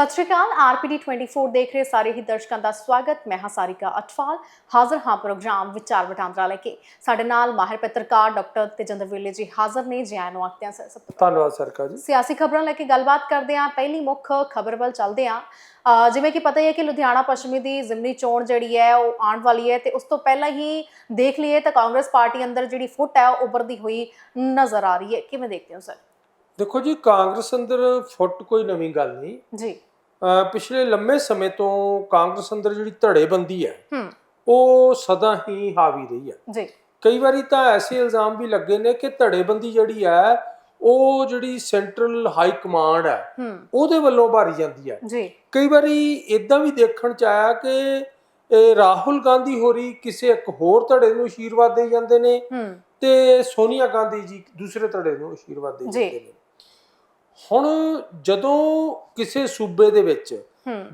ਸਤਿ ਸ਼੍ਰੀ ਅਕਾਲ ਆਰਪੀਡੀ 24 ਦੇਖ ਰਹੇ ਸਾਰੇ ਹੀ ਦਰਸ਼ਕਾਂ ਦਾ ਸਵਾਗਤ। ਮੈਂ ਹਾਂ ਸਾਰਿਕਾ ਅਟਵਾਲ ਹਾਜ਼ਰ ਹਾਂ ਪ੍ਰੋਗਰਾਮ ਵਿਚਾਰ ਵਟਾਂਦਰਾ ਲੈ ਕੇ। ਸਾਡੇ ਨਾਲ ਮਾਹਿਰ ਪੱਤਰਕਾਰ ਡਾਕਟਰ ਤੇਜਿੰਦਰ ਵੇਲੇ ਜੀ ਹਾਜ਼ਰ ਨੇ ਜੀ ਆਇਆਂ ਨੂੰ ਆਖਦੇ ਹਾਂ ਸਰ ਸਭ ਤੋਂ ਧੰਨਵਾਦ ਸਰਕਾਰ ਜੀ। ਸਿਆਸੀ ਖਬਰਾਂ ਲੈ ਕੇ ਗੱਲਬਾਤ ਕਰਦੇ ਹਾਂ। ਪਹਿਲੀ ਮੁੱਖ ਖਬਰ ਵੱਲ ਚੱਲਦੇ ਹਾਂ। ਜਿਵੇਂ ਕਿ ਪਤਾ ਹੀ ਹੈ ਕਿ ਲੁਧਿਆਣਾ ਪੱਛਮੀ ਦੀ ਜ਼ਿਮਨੀ ਚੋਣ ਜਿਹੜੀ ਹੈ ਉਹ ਆਉਣ ਵਾਲੀ ਹੈ ਤੇ ਉਸ ਤੋਂ ਪਹਿਲਾਂ ਹੀ ਦੇਖ ਲਈਏ ਤਾਂ ਕਾਂਗਰਸ ਪਾਰਟੀ ਅੰਦਰ ਜਿਹੜੀ ਫੁੱਟ ਹੈ ਉਹ ਉੱਭਰਦੀ ਹੋਈ ਨਜ਼ਰ ਆ ਰਹੀ ਹੈ। ਕਿਵੇਂ ਦੇਖਦੇ ਹੋ ਸਰ? ਦੇਖੋ ਜੀ ਕਾਂਗਰਸ ਅੰਦਰ ਫੁੱਟ ਕੋਈ ਨਵੀਂ ਗੱਲ ਨਹੀਂ। ਜੀ। ਪਿਛਲੇ ਲੰਮੇ ਸਮੇਂ ਤੋਂ ਕਾਂਗਰਸ ਅੰਦਰ ਜਿਹੜੀ ਧੜੇਬੰਦੀ ਹੈ ਉਹ ਸਦਾ ਹੀ ਹਾਵੀ ਰਹੀ ਹੈ। ਜੀ। ਕਈ ਵਾਰੀ ਤਾਂ ਐਸੇ ਇਲਜ਼ਾਮ ਵੀ ਲੱਗੇ ਨੇ ਕਿ ਧੜੇਬੰਦੀ ਜਿਹੜੀ ਹੈ ਉਹ ਜਿਹੜੀ ਸੈਂਟਰਲ ਹਾਈ ਕਮਾਂਡ ਹੈ ਉਹਦੇ ਵੱਲੋਂ ਭਾਰੀ ਜਾਂਦੀ ਹੈ। ਜੀ। ਕਈ ਵਾਰੀ ਇਦਾਂ ਵੀ ਦੇਖਣ ਚ ਆਇਆ ਕਿ ਇਹ ਰਾਹੁਲ ਗਾਂਧੀ ਹੋਰੀ ਕਿਸੇ ਇੱਕ ਹੋਰ ਧੜੇ ਨੂੰ ਆਸ਼ੀਰਵਾਦ ਦੇ ਜਾਂਦੇ ਨੇ ਤੇ ਸੋਨੀਆ ਗਾਂਧੀ ਜੀ ਦੂਸਰੇ ਧੜੇ ਨੂੰ ਆਸ਼ੀਰਵਾਦ ਦੇ। ਜਾਂਦੇ ਨੇ। ਹੁਣ ਜਦੋਂ ਕਿਸੇ ਸੂਬੇ ਦੇ ਵਿੱਚ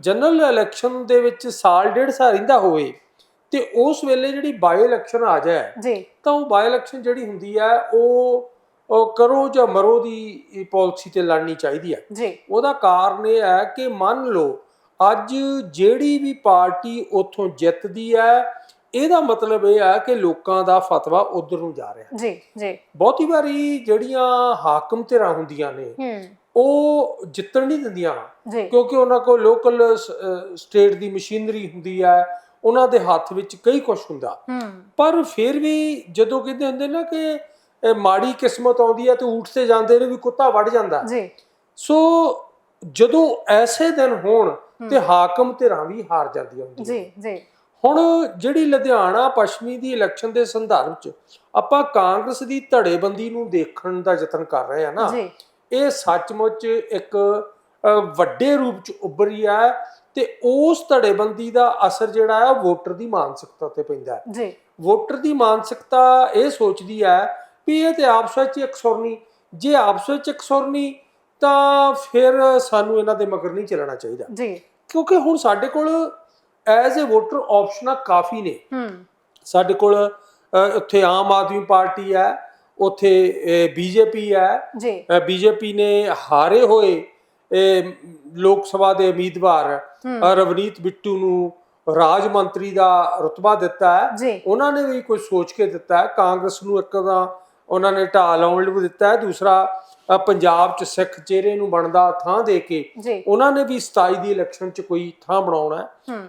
ਜਨਰਲ ਇਲੈਕਸ਼ਨ ਦੇ ਵਿੱਚ ਸਾਲ ਡੇਢ ਸਾਲ ਰਹਿੰਦਾ ਹੋਵੇ ਤੇ ਉਸ ਵੇਲੇ ਜਿਹੜੀ ਬਾਈ ਇਲੈਕਸ਼ਨ ਆ ਜਾਏ ਜੀ। ਤਾਂ ਉਹ ਬਾਈ ਇਲੈਕਸ਼ਨ ਜਿਹੜੀ ਹੁੰਦੀ ਹੈ ਉਹ ਉਹ ਕਰੋ ਜਾਂ ਮਰੋ ਦੀ ਪਾਲਿਸੀ ਤੇ ਲੜਨੀ ਚਾਹੀਦੀ ਹੈ ਜੀ। ਉਹਦਾ ਕਾਰਨ ਇਹ ਹੈ ਕਿ ਮੰਨ ਲਓ ਅੱਜ ਜਿਹੜੀ ਵੀ ਪਾਰਟੀ ਉੱਥੋਂ ਜਿੱਤਦੀ ਹੈ ਇਹਦਾ ਮਤਲਬ ਇਹ ਹੈ ਕਿ ਲੋਕਾਂ ਦਾ ਫਤਵਾ ਉਧਰ ਨੂੰ ਜਾ ਰਿਹਾ। ਜੀ ਜੀ। ਬਹੁਤੀ ਵਾਰੀ ਜਿਹੜੀਆਂ ਹਾਕਮ ਧਿਰਾਂ ਹੁੰਦੀਆਂ ਨੇ ਉਹ ਜਿੱਤਣ ਨਹੀਂ ਦਿੰਦੀਆਂ। ਕਿਉਂਕਿ ਉਹਨਾਂ ਕੋਲ ਲੋਕਲ ਸਟੇਟ ਦੀ ਮਸ਼ੀਨਰੀ ਹੁੰਦੀ ਹੈ ਉਹਨਾਂ ਦੇ ਹੱਥ ਵਿੱਚ ਕਈ ਕੁਝ ਹੁੰਦਾ। ਪਰ ਫਿਰ ਵੀ ਜਦੋਂ ਕਹਿੰਦੇ ਹੁੰਦੇ ਨਾ ਕਿ ਮਾੜੀ ਕਿਸਮਤ ਆਉਂਦੀ ਹੈ ਤੇ ਊਠ ਤੇ ਜਾਂਦੇ ਨੇ ਵੀ ਕੁੱਤਾ ਵੱਢ ਜਾਂਦਾ। ਜੀ। ਸੋ ਜਦੋਂ ਐਸੇ ਦਿਨ ਹੋਣ ਤੇ ਹਾਕਮ ਧਿਰਾਂ ਵੀ ਹਾਰ ਜਾਂਦੀਆਂ ਹੁੰਦੀਆਂ। ਜੀ ਜੀ। ਹੁਣ ਜਿਹੜੀ ਲੁਧਿਆਣਾ ਪੱਛਮੀ ਦੀ ਇਲੈਕਸ਼ਨ ਦੇ ਸੰਦਰਭ ਚ ਆਪਾਂ ਕਾਂਗਰਸ ਦੀ ਧੜੇਬੰਦੀ ਨੂੰ ਦੇਖਣ ਦਾ ਯਤਨ ਕਰ ਰਹੇ ਆ ਨਾ ਜੀ। ਇਹ ਸੱਚਮੁੱਚ ਇੱਕ ਵੱਡੇ ਰੂਪ ਚ ਉੱਭਰੀ ਹੈ ਤੇ ਉਸ ਧੜੇਬੰਦੀ ਦਾ ਅਸਰ ਜਿਹੜਾ ਉਹ ਵੋਟਰ ਦੀ ਮਾਨਸਿਕਤਾ ਤੇ ਪੈਂਦਾ ਜੀ। ਵੋਟਰ ਦੀ ਮਾਨਸਿਕਤਾ ਇਹ ਸੋਚਦੀ ਹੈ ਵੀ ਇਹ ਤੇ ਆਪਸ ਵਿੱਚ ਇੱਕ ਸੁਰ ਨਹੀਂ ਜੇ ਆਪਸ ਵਿੱਚ ਇੱਕ ਸੁਰ ਨਹੀਂ ਤਾਂ ਫਿਰ ਸਾਨੂੰ ਇਹਨਾਂ ਦੇ ਮਗਰ ਨਹੀਂ ਚੱਲਣਾ ਚਾਹੀਦਾ। ਜੀ। ਕਿਉਂਕਿ ਹੁਣ ਸਾਡੇ ਕੋਲ ਐਜ਼ ਅ ਵੋਟਰ ਆਪਸ਼ਨਾਂ ਕਾਫੀ ਨੇ। ਹੂੰ। ਸਾਡੇ ਕੋਲ ਉੱਥੇ ਆਮ ਆਦਮੀ ਪਾਰਟੀ ਹੈ ਉੱਥੇ ਬੀਜੇਪੀ ਹੈ ਜੀ। ਬੀਜੇਪੀ ਨੇ ਹਾਰੇ ਹੋਏ ਇਹ ਲੋਕ ਸਭਾ ਦੇ ਉਮੀਦਵਾਰ ਰਵਨੀਤ ਬਿੱਟੂ ਨੂੰ ਰਾਜ ਮੰਤਰੀ ਦਾ ਰੁਤਬਾ ਦਿੱਤਾ ਹੈ। ਉਹਨਾਂ ਨੇ ਵੀ ਕੁਝ ਸੋਚ ਕੇ ਦਿੱਤਾ ਹੈ। ਕਾਂਗਰਸ ਨੂੰ ਇੱਕ ਤਾਂ ਉਹਨਾਂ ਨੇ ਢਾਲ ਲਾਉਣ ਲਈ ਦਿੱਤਾ ਹੈ। ਦੂਸਰਾ ਪੰਜਾਬ 'ਚ ਸਿੱਖ ਚਿਹਰੇ ਨੂੰ ਬਣਦਾ ਥਾਂ ਦੇ ਕੇ ਉਹਨਾਂ ਨੇ ਵੀ 27 ਦੀ ਇਲੈਕਸ਼ਨ 'ਚ ਕੋਈ ਥਾਂ ਬਣਾਉਣਾ ਹੈ।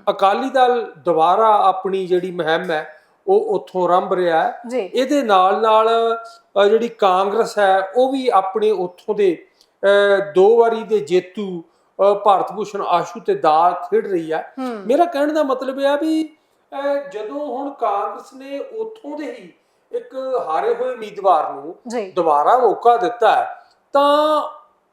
ਅਕਾਲੀ ਦਲ ਦੁਬਾਰਾ ਆਪਣੀ ਜਿਹੜੀ ਮੁਹਿੰਮ ਹੈ ਉਹ ਉੱਥੋਂ ਆਰੰਭ ਰਿਹਾ ਹੈ। ਇਹਦੇ ਨਾਲ ਨਾਲ ਜਿਹੜੀ ਕਾਂਗਰਸ ਹੈ ਉਹ ਵੀ ਆਪਣੇ ਉੱਥੋਂ ਦੇ ਦੋ ਵਾਰੀ ਦੇ ਜੇਤੂ ਭਾਰਤ ਭੂਸ਼ਣ ਆਸ਼ੂ ਤੇ ਦਾ ਖੇਡ ਰਹੀ ਹੈ। ਮੇਰਾ ਕਹਿਣ ਦਾ ਮਤਲਬ ਇਹ ਆ ਵੀ ਜਦੋਂ ਹੁਣ ਕਾਂਗਰਸ ਨੇ ਉੱਥੋਂ ਦੇ ਹੀ ਇੱਕ ਹਾਰੇ ਹੋਏ ਉਮੀਦਵਾਰ ਨੂੰ ਦੁਬਾਰਾ ਮੌਕਾ ਦਿੱਤਾ ਹੈ, ਤਾਂ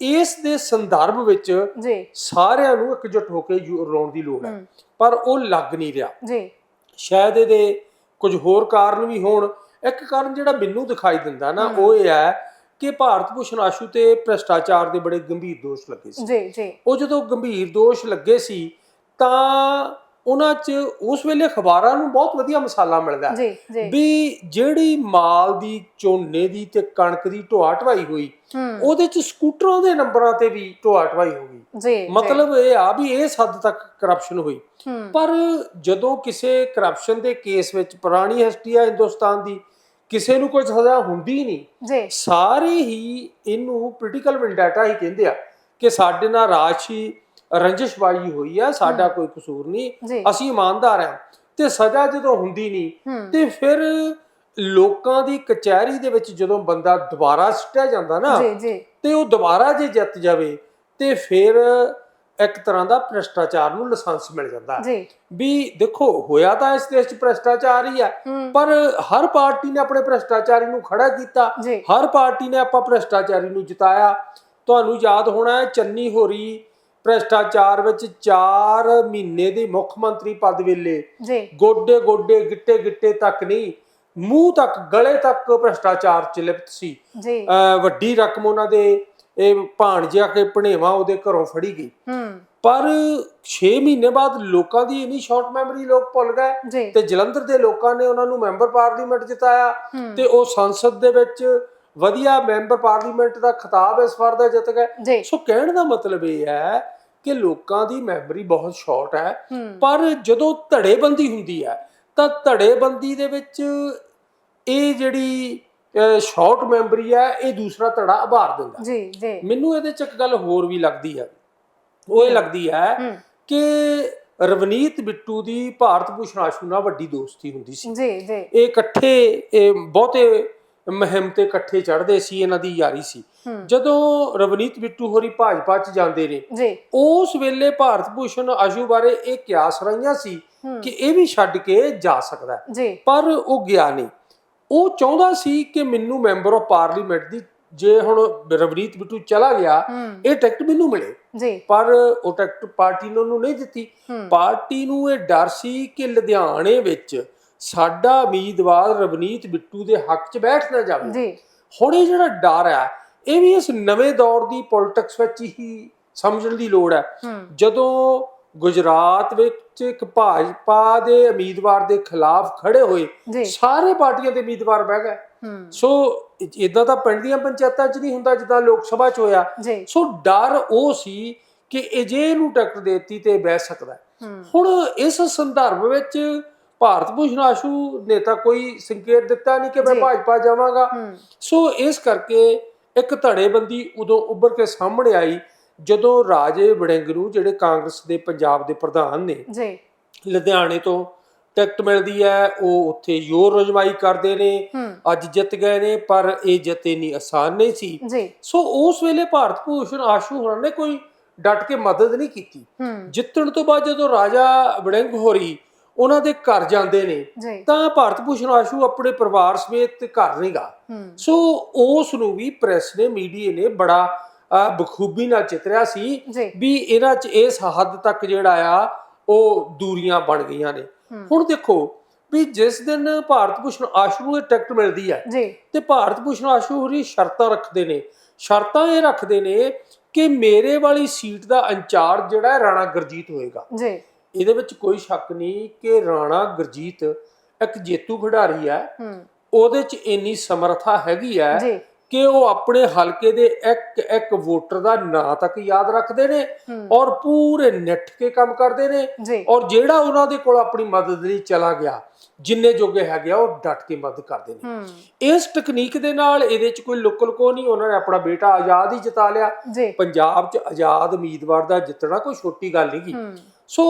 ਇਸ ਦੇ ਸੰਦਰਭ ਵਿੱਚ ਜੀ। ਸਾਰਿਆਂ ਨੂੰ ਇਕਜੁੱਟ ਹੋ ਕੇ ਯੂ- ਰਲਾਉਣ ਦੀ ਲੋੜ ਹੈ। ਪਰ ਉਹ ਲੱਗ ਨਹੀਂ ਰਿਹਾ। ਜੀ। ਸ਼ਾਇਦ ਇਹਦੇ ਕੁਝ ਹੋਰ ਕਾਰਨ ਵੀ ਹੋਣ। ਇੱਕ ਕਾਰਨ ਜਿਹੜਾ ਮੈਨੂੰ ਦਿਖਾਈ ਦਿੰਦਾ ਨਾ ਹਮ। ਉਹ ਇਹ ਹੈ ਕਿ ਭਾਰਤ ਭੂਸ਼ਣ ਆਸ਼ੂ ਤੇ ਭ੍ਰਿਸ਼ਟਾਚਾਰ ਦੇ ਬੜੇ ਗੰਭੀਰ ਦੋਸ਼ ਲੱਗੇ ਸੀ। ਜੀ ਜੀ। ਉਹ ਜਦੋਂ ਗੰਭੀਰ ਦੋਸ਼ ਲੱਗੇ ਸੀ ਤਾਂ ਉਹਨਾਂ 'ਚ ਉਸ ਵੇਲੇ ਅਖਬਾਰਾਂ ਨੂੰ ਬਹੁਤ ਵਧੀਆ ਮਸਾਲਾ ਮਿਲਦਾ ਹੈ। ਜੀ ਜੀ। ਵੀ ਜਿਹੜੀ ਮਾਲ ਦੀ ਝੋਨੇ ਦੀ ਤੇ ਕਣਕ ਦੀ ਢੋਆ ਢਵਾਈ ਹੋਈ ਉਹਦੇ 'ਚ ਸਕੂਟਰਾਂ ਦੇ ਨੰਬਰਾਂ ਤੇ ਵੀ ਢੋਆ ਢਵਾਈ ਹੋ ਗਈ। ਜੀ ਮਤਲਬ ਇਹ ਆ ਵੀ ਇਹ ਹੱਦ ਤੱਕ ਕਰਪਸ਼ਨ ਹੋਈ। ਪਰ ਜਦੋਂ ਕਿਸੇ ਕਰਪਸ਼ਨ ਦੇ ਕੇਸ ਵਿੱਚ ਪੁਰਾਣੀ ਹਿਸਟਰੀ ਆ ਹਿੰਦੁਸਤਾਨ ਦੀ ਕਿਸੇ ਨੂੰ ਕੋਈ ਸਜ਼ਾ ਹੁੰਦੀ ਨਹੀਂ। ਸਾਰੇ ਹੀ ਇਹਨੂੰ ਪੋਲੀਟੀਕਲ ਵੈਂਡਾਟਾ ਹੀ ਕਹਿੰਦੇ ਆ ਕਿ ਸਾਡੇ ਨਾਲ ਰਾਜਸੀ ਰੰਜਿਸ਼ਬਾਜ਼ੀ ਹੋਈ ਆ ਸਾਡਾ ਕੋਈ ਕਸੂਰ ਨਹੀਂ ਅਸੀਂ ਇਮਾਨਦਾਰ ਆ ਤੇ ਸਜ਼ਾ ਜਦੋਂ ਹੁੰਦੀ ਨਹੀਂ ਤੇ ਫਿਰ ਲੋਕਾਂ ਦੀ ਕਚਹਿਰੀ ਦੇ ਵਿੱਚ ਜਦੋਂ ਬੰਦਾ ਦੁਬਾਰਾ ਸਿੱਟਿਆ ਜਾਂਦਾ ਨਾ ਜੀ ਜੀ। ਤੇ ਉਹ ਦੁਬਾਰਾ ਜੇ ਜਿੱਤ ਜਾਵੇ ਤੇ ਫਿਰ ਇੱਕ ਤਰ੍ਹਾਂ ਦਾ ਭ੍ਰਿਸ਼ਟਾਚਾਰ ਨੂੰ ਲਾਇਸੈਂਸ ਮਿਲ ਜਾਂਦਾ। ਜੀ। ਵੀ ਦੇਖੋ ਹੋਇਆ ਤਾਂ ਇਸ ਦੇਸ਼ 'ਚ ਭ੍ਰਿਸ਼ਟਾਚਾਰ ਹੀ ਹੂੰ ਪਰ ਹਰ ਪਾਰਟੀ ਨੇ ਆਪਣੇ ਭ੍ਰਿਸ਼ਟਾਚਾਰੀ ਨੂੰ ਖੜਾ ਕੀਤਾ ਹਰ ਪਾਰਟੀ ਨੇ ਆਪਾਂ ਭ੍ਰਿਸ਼ਟਾਚਾਰੀ ਨੂੰ ਜਿਤਾਇਆ। ਤੁਹਾਨੂੰ ਯਾਦ ਹੋਣਾ ਹੈ ਚੰਨੀ ਹੋਰੀ ਭ੍ਰਿਸ਼ਟਾਚਾਰ ਵਿੱਚ 4 ਮਹੀਨੇ ਦੇ ਮੁੱਖ ਮੰਤਰੀ ਪਦ ਵੇਲੇ ਜੀ। ਗੋਡੇ ਗੋਡੇ ਗਿੱਟੇ ਗਿੱਟੇ ਤੱਕ ਨਹੀਂ ਮੂੰਹ ਤੱਕ ਗਲੇ ਤੱਕ ਭ੍ਰਿਸ਼ਟਾਚਾਰ ਚ ਲਿਪਤ ਸੀ। ਜੀ। ਵੱਡੀ ਰਕਮ ਉਹਨਾਂ ਦੇ ਇਹ ਭਾਣਜਿਆ ਕੇ ਭਣੇਵਾ ਉਹਦੇ ਘਰੋਂ ਫੜੀ ਗਈ। ਹੂੰ। ਪਰ 6 ਮਹੀਨੇ ਬਾਅਦ ਲੋਕਾਂ ਦੀ ਇਨੀ ਸ਼ਾਰਟ ਮੈਮਰੀ ਲੋਕ ਭੁੱਲ ਗਏ ਤੇ ਜਲੰਧਰ ਦੇ ਲੋਕਾਂ ਨੇ ਉਹਨਾਂ ਨੂੰ ਮੈਂਬਰ ਪਾਰਲੀਮੈਂਟ ਜਿਤਾਇਆ ਤੇ ਉਹ ਸੰਸਦ ਦੇ ਵਿੱਚ ਵਧੀਆ ਮੈਂਬਰ ਪਾਰਲੀਮੈਂਟ ਦਾ ਖਿਤਾਬ ਇਸ ਵਾਰ ਦਾ ਜਿੱਤ ਗਏ। ਸੋ ਕਹਿਣ ਦਾ ਮਤਲਬ ਇਹ ਹੈ ਕਿ ਲੋਕਾਂ ਦੀ ਮੈਮਰੀ ਬਹੁਤ ਸ਼ਾਰਟ ਹੈ। ਪਰ ਜਦੋਂ ਧੜੇਬੰਦੀ ਹੁੰਦੀ ਹੈ ਤਾਂ ਧੜੇਬੰਦੀ ਦੇ ਵਿੱਚ ਇਹ ਜਿਹੜੀ ਸ਼ਾਰਟ ਮੈਮਰੀ ਹੈ ਇਹ ਦੂਸਰਾ ਧੜਾ ਆਭਾਰ ਦਿੰਦਾ। ਜੀ ਜੀ। ਮੈਨੂੰ ਇਹਦੇ ਚ ਇੱਕ ਗੱਲ ਹੋਰ ਵੀ ਲੱਗਦੀ ਹੈ। ਉਹ ਇਹ ਲੱਗਦੀ ਹੈ ਕਿ ਰਵਨੀਤ ਬਿੱਟੂ ਦੀ ਭਾਰਤ ਭੂਸ਼ਣ ਆਸ਼ੂ ਨਾਲ ਵੱਡੀ ਦੋਸਤੀ ਹੁੰਦੀ ਸੀ। ਜੀ ਜੀ। ਇਹ ਇਕੱਠੇ ਬਹੁਤੇ ਮਹਿਮ ਤੇ ਇਕੱਠੇ ਚੜ੍ਹਦੇ ਸੀ ਇਹਨਾਂ ਦੀ ਯਾਰੀ ਸੀ। ਜਦੋਂ ਰਵਨੀਤ ਬਿੱਟੂ ਹੋਰੀ ਭਾਜਪਾ ਚ ਜਾਂਦੇ ਨੇ ਉਸ ਵੇਲੇ ਭਾਰਤ ਭੂਸ਼ਣ ਆਸ਼ੂ ਬਾਰੇ ਇਹ ਕਿਆਸ ਰਹੀਆਂ ਸੀ ਕਿ ਇਹ ਵੀ ਛੱਡ ਕੇ ਜਾ ਸਕਦਾ ਪਰ ਉਹ ਗਿਆ ਨਹੀਂ। ਉਹ ਚਾਹੁੰਦਾ ਸੀ ਕਿ ਮੈਨੂੰ ਮੈਂਬਰ ਆਫ ਪਾਰਲੀਮੈਂਟ ਦੀ ਜੇ ਹੁਣ ਰਵਨੀਤ ਬਿੱਟੂ ਚਲਾ ਗਿਆ ਇਹ ਟਿਕਟ ਮੈਨੂੰ ਮਿਲੇ। ਜੀ। ਪਰ ਉਹ ਟਿਕਟ ਪਾਰਟੀ ਨੇ ਉਹਨੂੰ ਨਹੀਂ ਦਿੱਤੀ। ਪਾਰਟੀ ਨੂੰ ਇਹ ਡਰ ਸੀ ਕਿ ਲੁਧਿਆਣੇ ਵਿੱਚ ਸਾਡਾ ਉਮੀਦਵਾਰ ਰਵਨੀਤ ਬਿੱਟੂ ਦੇ ਹੱਕ 'ਚ ਬੈਠ ਨਾ ਜਾਵੇ। ਜੀ। ਹੁਣ ਇਹ ਜਿਹੜਾ ਡਰ ਹੈ ਇਹ ਵੀ ਇਸ ਨਵੇਂ ਦੌਰ ਦੀ ਪੋਲਿਟਿਕਸ ਵਿੱਚ ਹੀ ਸਮਝਣ ਦੀ ਲੋੜ ਹੈ। ਜਦੋਂ ਗੁਜਰਾਤ ਵਿੱਚ ਇੱਕ ਭਾਜਪਾ ਦੇ ਉਮੀਦਵਾਰ ਦੇ ਖਿਲਾਫ ਖੜੇ ਹੋਏ ਸਾਰੇ ਪਾਰਟੀਆਂ ਦੇ ਉਮੀਦਵਾਰ ਬਹਿ ਗਏ। ਸੋ ਇਦਾਂ ਤਾਂ ਪਿੰਡ ਦੀਆਂ ਪੰਚਾਇਤਾਂ 'ਚ ਨਹੀਂ ਹੁੰਦਾ ਜਿੱਦਾਂ ਲੋਕ ਸਭਾ 'ਚ ਹੋਇਆ। ਸੋ ਡਰ ਉਹ ਸੀ ਕਿ ਇਹ ਜੇ ਇਹਨੂੰ ਟਿਕਟ ਦੇਤੀ ਤੇ ਬਹਿ ਸਕਦਾ। ਹੁਣ ਇਸ ਸੰਦਰਭ ਵਿੱਚ ਭਾਰਤ ਭੂਸ਼ਣ ਆਸ਼ੂ ਨੇ ਤਾਂ ਕੋਈ ਸੰਕੇਤ ਦਿੱਤਾ ਨਹੀਂ ਕਿ ਮੈਂ। ਭਾਜਪਾ ਜਾਵਾਂਗਾ। ਸੋ ਇਸ ਕਰਕੇ ਇੱਕ ਧੜੇਬੰਦੀ ਉਦੋਂ ਉੱਭਰ ਕੇ ਸਾਹਮਣੇ ਆਈ ਜਦੋਂ ਰਾਜੇ ਵੜਿੰਗ ਨੂੰ ਜਿਹੜੇ ਕਾਂਗਰਸ ਦੇ ਪੰਜਾਬ ਦੇ ਪ੍ਰਧਾਨ ਨੇ ਜੀ। ਲੁਧਿਆਣੇ ਤੋਂ ਟਿਕਟ ਮਿਲਦੀ ਹੈ ਉਹ ਉੱਥੇ ਯੋਰ ਰਜਮਾਈ ਕਰਦੇ ਨੇ। ਅੱਜ ਜਿੱਤ ਗਏ ਨੇ ਪਰ ਇਹ ਜਿੱਤ ਇੰਨੀ ਆਸਾਨ ਨਹੀਂ ਸੀ। ਸੋ ਉਸ ਵੇਲੇ ਭਾਰਤ ਭੂਸ਼ਣ ਆਸ਼ੂ ਹੋਰਾਂ ਨੇ ਕੋਈ ਡਟ ਕੇ ਮਦਦ ਨਹੀਂ ਕੀਤੀ। ਜਿੱਤਣ ਤੋਂ ਬਾਅਦ ਜਦੋਂ ਰਾਜਾ ਵੜਿੰਗ ਹੋਰੀ ਉਹਨਾਂ ਦੇ ਘਰ ਜਾਂਦੇ ਨੇ ਤਾਂ ਭਾਰਤ ਭੂਸ਼ਣ ਆਸ਼ੂ ਆਪਣੇ ਪਰਿਵਾਰ ਸਮੇਤ ਘਰ ਨਹੀਂ ਗਾ। ਹੂੰ। ਸੋ ਉਸ ਨੂੰ ਵੀ ਪ੍ਰੈਸ ਨੇ ਮੀਡੀਆ ਨੇ ਬੜਾ ਬਖੂਬੀ ਨਾਲ ਚਿਤਰਿਆ ਸੀ ਵੀ ਇਹਨਾਂ 'ਚ ਇਸ ਹੱਦ ਤੱਕ ਜਿਹੜਾ ਆ ਉਹ ਦੂਰੀਆਂ ਬਣ ਗਈਆਂ ਨੇ। ਹੁਣ ਦੇਖੋ ਵੀ ਜਿਸ ਦਿਨ ਭਾਰਤ ਭੂਸ਼ਣ ਆਸ਼ੂ ਨੂੰ ਇਹ ਟਿਕਟ ਮਿਲਦੀ ਹੈ ਤੇ ਭਾਰਤ ਭੂਸ਼ਣ ਆਸ਼ੂ ਹੋਰੀ ਸ਼ਰਤਾਂ ਰੱਖਦੇ ਨੇ। ਸ਼ਰਤਾਂ ਇਹ ਰੱਖਦੇ ਨੇ ਕਿ ਮੇਰੇ ਵਾਲੀ ਸੀਟ ਦਾ ਇੰਚਾਰਜ ਜਿਹੜਾ ਰਾਣਾ ਗੁਰਜੀਤ ਹੋਏਗਾ। ਜੀ। ਇਹਦੇ ਵਿੱਚ ਕੋਈ ਸ਼ੱਕ ਨਹੀਂ ਕਿ ਰਾਣਾ ਗੁਰਜੀਤ ਇੱਕ ਜੇਤੂ ਖਿਡਾਰੀ ਹੈ। ਉਹਦੇ 'ਚ ਇੰਨੀ ਸਮਰੱਥਾ ਹੈਗੀ ਹੈ ਕਿ ਉਹ ਆਪਣੇ ਹਲਕੇ ਦੇ ਇੱਕ ਇੱਕ ਵੋਟਰ ਦਾ ਨਾਂ ਤੱਕ ਯਾਦ ਰੱਖਦੇ ਨੇ ਔਰ ਪੂਰੇ ਨਿੱਠ ਕੇ ਕੰਮ ਕਰਦੇ ਨੇ ਔਰ ਜਿਹੜਾ ਉਹਨਾਂ ਦੇ ਕੋਲ ਆਪਣੀ ਮਦਦ ਲਈ ਚਲਾ ਗਿਆ ਜਿੰਨੇ ਜੋਗੇ ਹੈਗੇ ਆ ਉਹ ਡਟ ਕੇ ਮਦਦ ਕਰਦੇ ਨੇ। ਇਸ ਟੈਕਨੀਕ ਦੇ ਨਾਲ ਇਹਦੇ 'ਚ ਕੋਈ ਲੁਕਲ ਕੋ ਨਹੀਂ ਉਹਨਾਂ ਨੇ ਆਪਣਾ ਬੇਟਾ ਆਜ਼ਾਦ ਹੀ ਜਿਤਾ ਲਿਆ। ਪੰਜਾਬ 'ਚ ਆਜ਼ਾਦ ਉਮੀਦਵਾਰ ਦਾ ਜਿੱਤਣਾ ਕੋਈ ਛੋਟੀ ਗੱਲ ਨਹੀਂ ਗੀ। ਹੂੰ। ਸੋ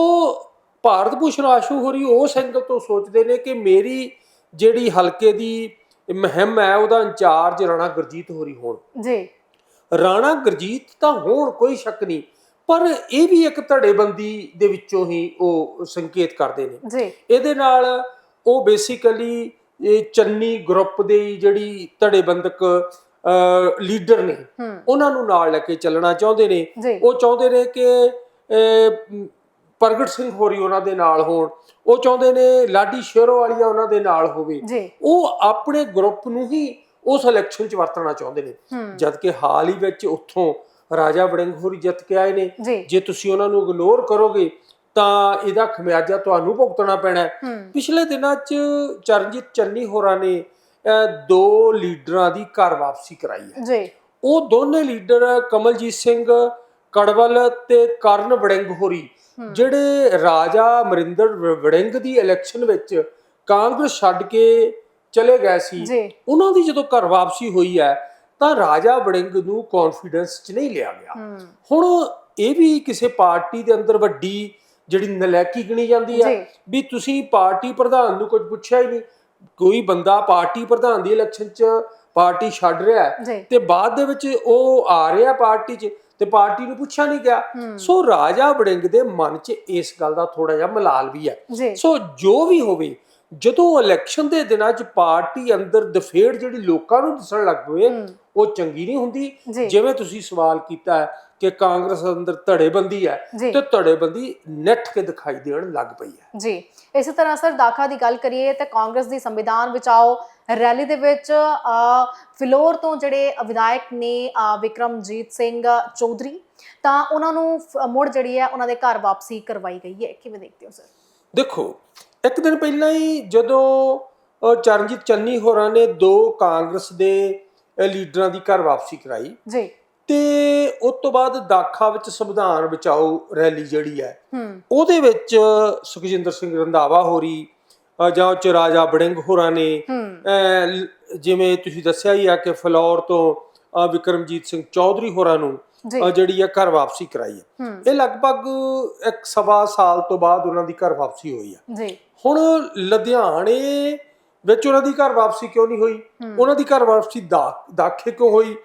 ਭਾਰਤ ਭੂਸ਼ਣ ਆਸ਼ੂ ਹੋਰੀ ਉਸ ਐਂਗਲ ਤੋਂ ਸੋਚਦੇ ਨੇ ਕਿ ਮੇਰੀ ਜਿਹੜੀ ਹਲਕੇ ਦੀ ਮੁਹਿੰਮ ਹੈ ਉਹਦਾ ਇੰਚਾਰਜ ਰਾਣਾ ਗੁਰਜੀਤ ਹੋਰੀ ਹੋਣ। ਜੀ। ਰਾਣਾ ਗੁਰਜੀਤ ਤਾਂ ਹੋਣ ਕੋਈ ਸ਼ੱਕ ਨਹੀਂ ਪਰ ਇਹ ਵੀ ਇੱਕ ਧੜੇਬੰਦੀ ਦੇ ਵਿੱਚੋਂ ਹੀ ਉਹ ਸੰਕੇਤ ਕਰਦੇ ਨੇ। ਜੀ। ਇਹਦੇ ਨਾਲ ਉਹ ਬੇਸਿਕਲੀ ਇਹ ਚੰਨੀ ਗਰੁੱਪ ਦੇ ਜਿਹੜੀ ਧੜੇਬੰਦਕ ਲੀਡਰ ਨੇ ਉਹਨਾਂ ਨੂੰ ਨਾਲ ਲੈ ਕੇ ਚੱਲਣਾ ਚਾਹੁੰਦੇ ਨੇ। ਉਹ ਚਾਹੁੰਦੇ ਨੇ ਕਿ ਪ੍ਰਗਟ ਸਿੰਘ ਹੋਰੀ ਉਹਨਾਂ ਦੇ ਨਾਲ ਹੋਣ ਉਹ ਚਾਹੁੰਦੇ ਨੇ ਲਾਡੀ ਸ਼ੇਰੋ ਵਾਲੀਆ ਉਹਨਾਂ ਦੇ ਨਾਲ ਹੋਵੇ। ਉਹ ਆਪਣੇ ਗਰੁੱਪ ਨੂੰ ਹੀ ਉਸ ਇਲੈਕਸ਼ਨ 'ਚ ਵਰਤਣਾ ਚਾਹੁੰਦੇ ਨੇ। ਜਦ ਕਿ ਹਾਲ ਹੀ ਵਿੱਚ ਉੱਥੋਂ ਰਾਜਾ ਵੜਿੰਗ ਹੋਰੀ ਜਿੱਤ ਕੇ ਆਏ ਨੇ। ਜੀ। ਤੁਸੀਂ ਉਹਨਾਂ ਨੂੰ ਇਗਨੋਰ ਕਰੋਗੇ ਤਾਂ ਇਹਦਾ ਖਮਿਆਜਾ ਤੁਹਾਨੂੰ ਭੁਗਤਣਾ ਪੈਣਾ ਪਿਛਲੇ ਦਿਨਾਂ 'ਚ ਚਰਨਜੀਤ ਚੰਨੀ ਹੋਰਾਂ ਨੇ ਦੋ ਲੀਡਰਾਂ ਦੀ ਘਰ ਵਾਪਸੀ ਕਰਾਈ ਹੈ। ਜੀ। ਉਹ ਦੋਨੇ ਲੀਡਰ ਕਮਲਜੀਤ ਸਿੰਘ ਕੜਵਲ ਤੇ ਕਰਨ ਵੜਿੰਗ ਹੋਰੀ। ਜਿਹੜੇ ਰਾਜਾ ਅਮਰਿੰਦਰ ਵ- ਵੜਿੰਗ ਦੀ ਇਲੈਕਸ਼ਨ ਵਿੱਚ ਕਾਂਗਰਸ ਛੱਡ ਕੇ ਚਲੇ ਗਏ ਸੀ ਉਹਨਾਂ ਦੀ ਜਦੋਂ ਘਰ ਵਾਪਸੀ ਹੋਈ ਹੈ ਤਾਂ ਰਾਜਾ ਵੜਿੰਗ ਨੂੰ ਕੌਨਫੀਡੈਂਸ 'ਚ ਨਹੀਂ ਲਿਆ ਗਿਆ। ਹੁਣ ਇਹ ਵੀ ਕਿਸੇ ਪਾਰਟੀ ਦੇ ਅੰਦਰ ਵੱਡੀ ਜਿਹੜੀ ਨਲਾਇਕੀ ਗਿਣੀ ਜਾਂਦੀ ਹੈ ਵੀ ਤੁਸੀਂ ਪਾਰਟੀ ਪ੍ਰਧਾਨ ਨੂੰ ਕੁਝ ਪੁੱਛਿਆ ਹੀ ਨਹੀਂ। ਕੋਈ ਬੰਦਾ ਪਾਰਟੀ ਪ੍ਰਧਾਨ ਦੀ ਇਲੈਕਸ਼ਨ 'ਚ ਪਾਰਟੀ ਛੱਡ ਰਿਹਾ ਤੇ ਬਾਅਦ ਦੇ ਵਿੱਚ ਉਹ ਆ ਰਿਹਾ ਪਾਰਟੀ 'ਚ ਤੇ ਪਾਰਟੀ ਨੂੰ ਪੁੱਛਿਆ ਨਹੀਂ ਗਿਆ। ਸੋ ਰਾਜਾ ਵੜਿੰਗ ਦੇ ਮਨ 'ਚ ਇਸ ਗੱਲ ਦਾ ਥੋੜਾ ਜਿਹਾ ਮਲਾਲ ਵੀ ਹੈ। ਸੋ ਜੋ ਵੀ ਹੋਵੇ ਜਦੋਂ ਇਲੈਕਸ਼ਨ ਦੇ ਦਿਨਾਂ 'ਚ ਪਾਰਟੀ ਅੰਦਰ ਦਫੇੜ ਜਿਹੜੀ ਲੋਕਾਂ ਨੂੰ ਦਿਸਣ ਲੱਗ ਪਵੇ ਉਹ ਚੰਗੀ ਨਹੀਂ ਹੁੰਦੀ। ਜਿਵੇਂ ਤੁਸੀਂ ਸਵਾਲ ਕੀਤਾ ਹੈ ਕਿ ਕਾਂਗਰਸ ਅੰਦਰ ਧੜੇਬੰਦੀ ਹੈ ਤੇ ਧੜੇਬੰਦੀ ਨੈਟ ਕੇ ਦਿਖਾਈ ਦੇਣ ਲੱਗ ਪਈ ਹੈ। ਜੀ। ਇਸੇ ਤਰ੍ਹਾਂ ਸਰ ਦਾਖਾ ਦੀ ਗੱਲ ਕਰੀਏ ਤਾਂ ਕਾਂਗਰਸ ਦੀ ਸੰਵਿਧਾਨ ਬਚਾਓ ਰੈਲੀ ਦੇ ਵਿੱਚ ਫਿਲੌਰ ਤੋਂ ਜਿਹੜੇ ਵਿਧਾਇਕ ਨੇ ਵਿਕਰਮਜੀਤ ਸਿੰਘ ਚੌਧਰੀ ਤਾਂ ਉਹਨਾਂ ਨੂੰ ਮੁੜ ਜਿਹੜੀ ਹੈ ਉਹਨਾਂ ਦੇ ਘਰ ਵਾਪਸੀ ਕਰਵਾਈ ਗਈ ਹੈ। ਕਿਵੇਂ ਦੇਖਦੇ ਹੋ ਸਰ? ਦੇਖੋ ਇੱਕ ਦਿਨ ਪਹਿਲਾਂ ਹੀ ਜਦੋਂ ਚਰਨਜੀਤ ਚੰਨੀ ਹੋਰਾਂ ਨੇ ਦੋ ਕਾਂਗਰਸ ਦੇ ਲੀਡਰਾਂ ਦੀ ਘਰ ਵਾਪਸੀ ਕਰਾਈ ਜੀ। ਤੇ ਉਸ ਤੋਂ ਬਾਅਦ ਦਾਖਾ ਵਿੱਚ ਸੰਵਿਧਾਨ ਬਚਾਓ ਰੈਲੀ ਜਿਹੜੀ ਹੈ ਉਹਦੇ ਵਿੱਚ ਸੁਖਜਿੰਦਰ ਸਿੰਘ ਰੰਧਾਵਾ ਹੋਰੀ ਜਾਂ ਚ ਰਾਜਾ ਬੜਿੰਗ ਹੋਰਾਂ ਨੇ ਜਿਵੇਂ ਤੁਸੀਂ ਦੱਸਿਆ ਹੀ ਆ ਕਿ ਫਲੌਰ ਤੋਂ ਵਿਕਰਮਜੀਤ ਸਿੰਘ ਚੌਧਰੀ ਹੋਰਾਂ ਨੂੰ ਜਿਹੜੀ ਆ ਘਰ ਵਾਪਸੀ ਕਰਾਈ ਹੈ। ਇਹ ਲਗਭਗ ਇੱਕ ਸਵਾ ਸਾਲ ਤੋਂ ਬਾਅਦ ਉਹਨਾਂ ਦੀ ਘਰ ਵਾਪਸੀ ਹੋਈ ਆ। ਜੀ। ਹੁਣ ਲੁਧਿਆਣੇ ਵਿੱਚ ਉਹਨਾਂ ਦੀ ਘਰ ਵਾਪਸੀ ਕਿਉਂ ਨਹੀਂ ਹੋਈ? ਉਹਨਾਂ ਦੀ ਘਰ ਵਾਪਸੀ ਦਾਖੇ ਕਿਉਂ ਹੋਈ?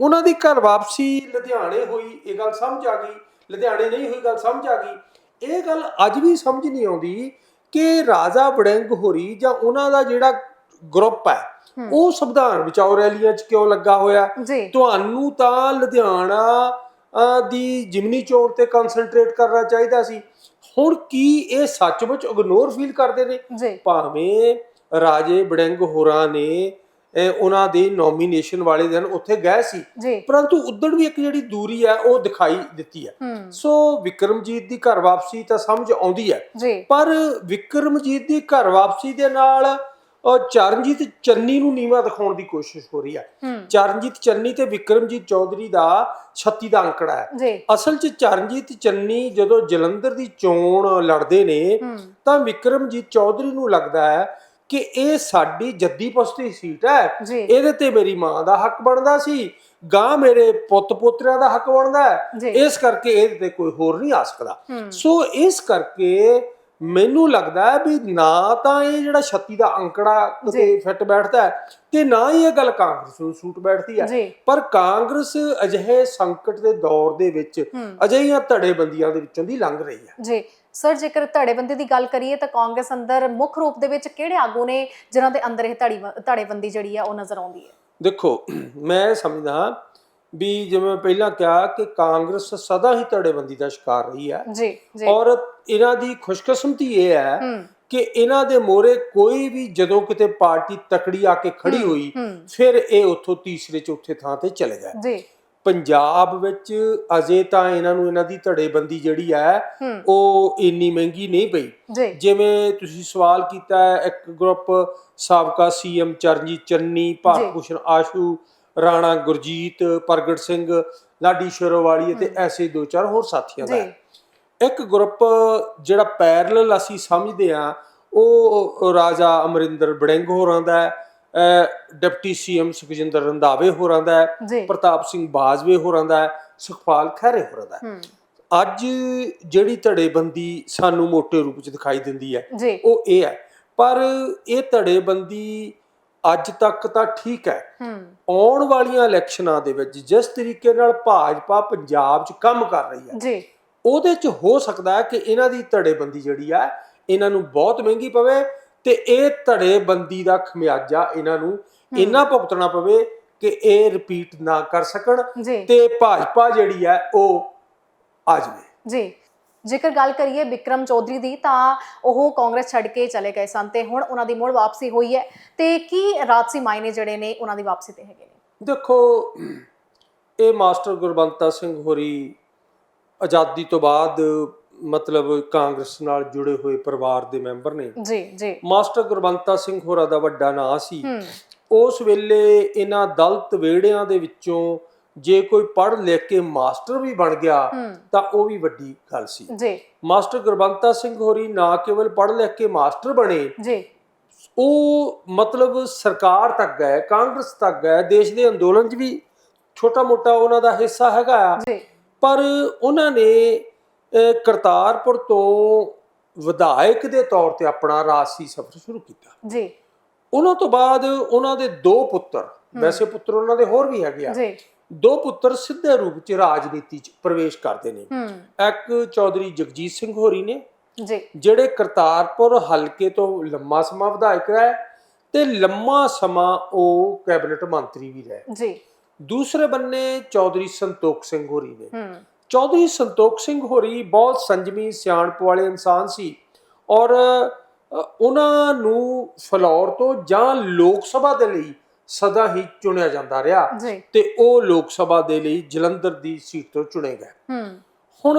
ਉਹਨਾਂ ਦੀ ਘਰ ਵਾਪਸੀ ਲੁਧਿਆਣੇ ਹੋਈ ਇਹ ਗੱਲ ਸਮਝ ਆ ਗਈ। ਲੁਧਿਆਣੇ ਨਹੀਂ ਹੋਈ ਗੱਲ ਸਮਝ ਆ ਗਈ। ਇਹ ਗੱਲ ਅੱਜ ਵੀ ਸਮਝ ਨਹੀਂ ਆਉਂਦੀ ਕਿ ਰਾਜਾ ਵੜਿੰਗ ਹੋਰੀ ਜਾਂ ਉਹਨਾਂ ਦਾ ਜਿਹੜਾ ਗਰੁੱਪ ਹੈ। ਉਹ ਸੰਵਿਧਾਨ ਬਚਾਓ ਰੈਲੀਆਂ 'ਚ ਕਿਉਂ ਲੱਗਾ ਹੋਇਆ? ਤੁਹਾਨੂੰ ਤਾਂ ਲੁਧਿਆਣਾ ਦੀ ਜਿਮਨੀ ਚੋਣ ਤੇ ਕਨਸੈਂਟਰੇਟ ਕਰਨਾ ਚਾਹੀਦਾ ਸੀ। ਹੁਣ ਕੀ ਇਹ ਸੱਚਮੁੱਚ ਇਗਨੋਰ ਫੀਲ ਕਰਦੇ ਨੇ? ਭਾਵੇਂ ਰਾਜੇ ਵੜਿੰਗ ਹੋਰਾਂ ਨੇ ਉਹਨਾਂ ਦੇ ਨੋਮੀਨੇਸ਼ਨ ਵਾਲੇ ਦਿਨ ਉੱਥੇ ਗਏ ਸੀ। ਪਰੰਤੂ ਉਦੋਂ ਵੀ ਇੱਕ ਜਿਹੜੀ ਦੂਰੀ ਹੈ ਉਹ ਦਿਖਾਈ ਦਿੱਤੀ ਹੈ। ਸੋ ਵਿਕਰਮਜੀਤ ਦੀ ਘਰ ਵਾਪਸੀ ਤਾਂ ਸਮਝ ਆਉਂਦੀ ਹੈ। ਪਰ ਵਿਕਰਮਜੀਤ ਦੀ ਘਰ ਵਾਪਸੀ ਦੇ ਨਾਲ ਚਰਨਜੀਤ ਚੰਨੀ ਨੂੰ ਨੀਵਾ ਦਿਖਾਉਣ ਦੀ ਕੋਸ਼ਿਸ਼ ਹੋ ਰਹੀ ਹੈ। ਚਰਨਜੀਤ ਚੰਨੀ ਤੇ ਵਿਕਰਮਜੀਤ ਚੌਧਰੀ ਦਾ 36 ਦਾ ਅੰਕੜਾ ਹੈ। ਅਸਲ 'ਚ ਚਰਨਜੀਤ ਚੰਨੀ ਜਦੋਂ ਜਲੰਧਰ ਦੀ ਚੋਣ ਲੜਦੇ ਨੇ ਤਾਂ ਵਿਕਰਮਜੀਤ ਚੌਧਰੀ ਨੂੰ ਲੱਗਦਾ ਹੈ ਕਿ ਇਹ ਸਾਡੀ ਜੱਦੀ ਪੁਸ਼ਤੀ ਸੀਟ ਹੈ। ਇਹਦੇ ਤੇ ਮੇਰੀ ਮਾਂ ਦਾ ਹੱਕ ਬਣਦਾ ਸੀ। ਗਾਂ ਮੇਰੇ ਪੁੱਤ ਪੋਤਰਿਆਂ ਦਾ ਹੱਕ ਬਣਦਾ ਹੈ। ਇਸ ਕਰਕੇ ਇਹਦੇ ਤੇ ਕੋਈ ਹੋਰ ਨਹੀਂ ਆ ਸਕਦਾ। ਸੋ ਇਸ ਕਰਕੇ ਮੈਨੂੰ ਲੱਗਦਾ ਹੈ ਵੀ ਨਾ ਤਾਂ ਇਹ ਜਿਹੜਾ 36 ਦਾ ਅੰਕੜਾ ਕਿਤੇ ਫਿੱਟ ਬੈਠਦਾ ਹੈ ਤੇ ਨਾ ਹੀ ਇਹ ਗੱਲ ਕਾਂਗਰਸ ਨੂੰ ਸੂਟ ਬੈਠਦੀ ਹੈ। ਪਰ ਕਾਂਗਰਸ ਅਜਿਹੇ ਸੰਕਟ ਦੇ ਦੌਰ ਦੇ ਵਿੱਚ ਅਜਿਹੀਆਂ ਧੜੇਬੰਦੀਆਂ ਦੇ ਵਿੱਚੋਂ ਦੀ ਲੰਘ ਰਹੀ ਹੈ। ਜੀ। ਸਰ ਜੇਕਰ ਧੜੇਬੰਦੀ ਦੀ ਗੱਲ ਕਰੀਏ ਤਾਂ ਕਾਂਗਰਸ ਅੰਦਰ ਮੁੱਖ ਰੂਪ ਦੇ ਵਿੱਚ ਕਿਹੜੇ ਆਗੂ ਨੇ ਜਿਨ੍ਹਾਂ ਦੇ ਅੰਦਰ ਇਹ ਧੜੀ ਧੜੇਬੰਦੀ ਜਿਹੜੀ ਆ ਉਹ ਨਜ਼ਰ ਆਉਂਦੀ ਹੈ? ਦੇਖੋ ਮੈਂ ਸਮਝਦਾ ਵੀ ਜਿਵੇਂ ਪਹਿਲਾਂ ਕਿਹਾ ਕਿ ਕਾਂਗਰਸ ਸਦਾ ਹੀ ਧੜੇਬੰਦੀ ਦਾ ਸ਼ਿਕਾਰ ਰਹੀ ਹੈ। ਜੀ ਜੀ। ਔਰ ਇਹਨਾਂ ਦੀ ਖੁਸ਼ਕਿਸਮਤੀ ਇਹ ਹੈ ਕਿ ਇਹਨਾਂ ਦੇ ਮੋਰੇ ਕੋਈ ਵੀ ਜਦੋਂ ਕਿਤੇ ਪਾਰਟੀ ਤਕੜੀ ਆ ਕੇ ਖੜੀ ਹੋਈ ਫਿਰ ਇਹ ਉੱਥੋਂ ਤੀਸਰੇ ਚੌਥੇ ਥਾਂ ਤੇ ਚਲੇ ਗਏ। ਜੀ। ਪੰਜਾਬ ਵਿੱਚ ਅਜੇ ਤਾਂ ਇਹਨਾਂ ਨੂੰ ਇਹਨਾਂ ਦੀ ਧੜੇਬੰਦੀ ਜਿਹੜੀ ਹੈ ਉਹ ਇੰਨੀ ਮਹਿੰਗੀ ਨਹੀਂ ਪਈ। ਜਿਵੇਂ ਤੁਸੀਂ ਸਵਾਲ ਕੀਤਾ ਇੱਕ ਗਰੁੱਪ ਸਾਬਕਾ ਸੀਐਮ ਚਰਨਜੀਤ ਚੰਨੀ ਭਾਰਤ। ਭੂਸ਼ਣ ਆਸ਼ੂ ਰਾਣਾ ਗੁਰਜੀਤ ਪ੍ਰਗਟ ਸਿੰਘ ਲਾਡੀ ਸ਼ਰੋਵਾਲੀ ਅਤੇ ਐਸੇ ਦੋ ਚਾਰ ਹੋਰ ਸਾਥੀਆਂ ਦਾ ਹੈ। ਇੱਕ ਗਰੁੱਪ ਜਿਹੜਾ ਪੈਰਲਲ ਅਸੀਂ ਸਮਝਦੇ ਆ ਉਹ ਰਾਜਾ ਅਮਰਿੰਦਰ ਬੜਿੰਗ ਹੋਰਾਂ ਦਾ ਹੈ ਅਹ ਡਿਪਟੀ ਸੀਐਮ ਸੁਖਜਿੰਦਰ ਰੰਧਾਵੇ ਹੋਰਾਂ ਦਾ ਹੈ ਜੀ। ਪ੍ਰਤਾਪ ਸਿੰਘ ਬਾਜਵੇ ਹੋਰਾਂ ਦਾ ਹੈ ਸੁਖਪਾਲ ਖਹਿਰੇ ਹੋਰਾਂ ਦਾ ਹੈ। ਹੂੰ ਅੱਜ ਜਿਹੜੀ ਧੜੇਬੰਦੀ ਸਾਨੂੰ ਮੋٹے ਰੂਪ ਚ ਦਿਖਾਈ ਦਿੰਦੀ ਹੈ ਜੀ। ਉਹ ਇਹ ਹੈ। ਪਰ ਇਹ ਧੜੇਬੰਦੀ ਅੱਜ ਤੱਕ ਤਾਂ ਠੀਕ ਹੈ। ਆਉਣ ਵਾਲੀਆਂ ਇਲੈਕਸ਼ਨਾਂ ਦੇ ਵਿੱਚ ਜਿਸ ਤਰੀਕੇ ਨਾਲ ਭਾਜਪਾ ਪੰਜਾਬ 'ਚ ਕੰਮ ਕਰ ਰਹੀ ਹੈ ਜੀ। ਉਹਦੇ 'ਚ ਹੋ ਸਕਦਾ ਹੈ ਕਿ ਇਹਨਾਂ ਦੀ ਧੜੇਬੰਦੀ ਜਿਹੜੀ ਆ ਇਹਨਾਂ ਨੂੰ ਬਹੁਤ ਮਹਿੰਗੀ ਪਵੇ ਤੇ ਇਹ ਧੜੇਬੰਦੀ ਦਾ ਖਮਿਆਜਾ ਇਹਨਾਂ ਨੂੰ ਇੰਨਾ ਭੁਗਤਣਾ ਪਵੇ ਕਿ ਇਹ ਰਿਪੀਟ ਨਾ ਕਰ ਸਕਣ ਤੇ ਭਾਜਪਾ ਜਿਹੜੀ ਹੈ ਉਹ ਆ ਜਾਵੇ। ਜੀ। ਜੇਕਰ ਗੱਲ ਕਰੀਏ ਵਿਕਰਮ ਚੌਧਰੀ ਦੀ ਤਾਂ ਉਹ ਕਾਂਗਰਸ ਛੱਡ ਕੇ ਚਲੇ ਗਏ ਸਨ ਤੇ ਹੁਣ ਉਹਨਾਂ ਦੀ ਮੁੜ ਵਾਪਸੀ ਹੋਈ ਹੈ। ਤੇ ਕੀ ਰਾਜਸੀ ਮਾਇਨੇ ਜਿਹੜੇ ਨੇ ਉਹਨਾਂ ਦੀ ਵਾਪਸੀ ਤੇ ਹੈਗੇ ਨੇ? ਦੇਖੋ ਇਹ ਮਾਸਟਰ ਗੁਰਬੰਤਾ ਸਿੰਘ ਹੋਰੀ ਆਜ਼ਾਦੀ ਤੋਂ ਬਾਅਦ ਮਤਲਬ ਕਾਂਗਰਸ ਨਾਲ ਜੁੜੇ ਹੋਏ ਪਰਿਵਾਰ ਦੇ ਮੈਂਬਰ ਨੇ। ਜੀ ਜੀ। ਮਾਸਟਰ ਗੁਰਬੰਤਾ ਸਿੰਘ ਹੋਰਾਂ ਦਾ ਵੱਡਾ ਨਾਂ ਸੀ। ਉਸ ਵੇਲੇ ਇਹਨਾਂ ਦਲਿਤ ਵੇੜਿਆਂ ਦੇ ਵਿੱਚੋਂ ਜੇ ਕੋਈ ਪੜ੍ਹ ਲਿਖ ਕੇ ਮਾਸਟਰ ਵੀ ਬਣ ਗਿਆ ਤਾਂ ਉਹ ਵੀ ਵੱਡੀ ਗੱਲ ਸੀ। ਜੀ। ਮਾਸਟਰ ਗੁਰਬੰਤਾ ਸਿੰਘ ਹੋਰੀ ਨਾ ਕੇਵਲ ਪੜ੍ਹ ਲਿਖ ਕੇ ਮਾਸਟਰ ਬਣੇ ਜੀ। ਉਹ ਮਤਲਬ ਸਰਕਾਰ ਤੱਕ ਗਏ ਕਾਂਗਰਸ ਤੱਕ ਗਏ ਦੇਸ਼ ਦੇ ਅੰਦੋਲਨ 'ਚ ਵੀ ਛੋਟਾ ਮੋਟਾ ਉਹਨਾਂ ਦਾ ਹਿੱਸਾ ਹੈਗਾ। ਜੀ। ਪਰ ਉਹਨਾਂ ਨੇ ਕਰਤਾਰਪੁਰ ਤੋਂ ਵਿਧਾਇਕ ਦੇ ਤੌਰ ਤੇ ਆਪਣਾ ਰਾਜਸੀ ਸਫ਼ਰ ਸ਼ੁਰੂ ਕੀਤਾ। ਜੀ। ਉਹਨਾਂ ਤੋਂ ਬਾਅਦ ਉਹਨਾਂ ਦੇ ਦੋ ਪੁੱਤਰ ਵੈਸੇ ਪੁੱਤਰ ਉਹਨਾਂ ਦੇ ਹੋਰ ਵੀ ਹੈਗੇ ਆ। ਜੀ। ਦੋ ਪੁੱਤਰ ਸਿੱਧੇ ਰੂਪ 'ਚ ਰਾਜਨੀਤੀ 'ਚ ਪ੍ਰਵੇਸ਼ ਕਰਦੇ ਨੇ। ਇੱਕ ਚੌਧਰੀ ਜਗਜੀਤ ਸਿੰਘ ਹੋਰੀ ਨੇ ਜੀ। ਜਿਹੜੇ ਕਰਤਾਰਪੁਰ ਹਲਕੇ ਤੋਂ ਲੰਮਾ ਸਮਾਂ ਵਿਧਾਇਕ ਰਹੇ ਤੇ ਲੰਮਾ ਸਮਾਂ ਉਹ ਕੈਬਨਿਟ ਮੰਤਰੀ ਵੀ ਰਹੇ। ਜੀ। ਦੂਸਰੇ ਬੰਨੇ ਚੌਧਰੀ ਸੰਤੋਖ ਸਿੰਘ ਹੋਰੀ ਨੇ। ਚੌਧਰੀ ਸੰਤੋਖ ਸਿੰਘ ਹੋਰੀ ਬਹੁਤ ਸੰਜਮੀ ਸਿਆਣਪ ਵਾਲੇ ਇਨਸਾਨ ਸੀ ਔਰ ਉਹਨਾਂ ਨੂੰ ਫਲੌਰ ਤੋਂ ਜਾਂ ਲੋਕ ਸਭਾ ਦੇ ਲਈ ਸਦਾ ਹੀ ਚੁਣਿਆ ਜਾਂਦਾ ਰਿਹਾ ਤੇ ਉਹ ਲੋਕ ਸਭਾ ਦੇ ਲਈ ਜਲੰਧਰ ਦੀ ਸੀਟ ਤੋਂ ਚੁਣੇ ਗਏ। ਹੁਣ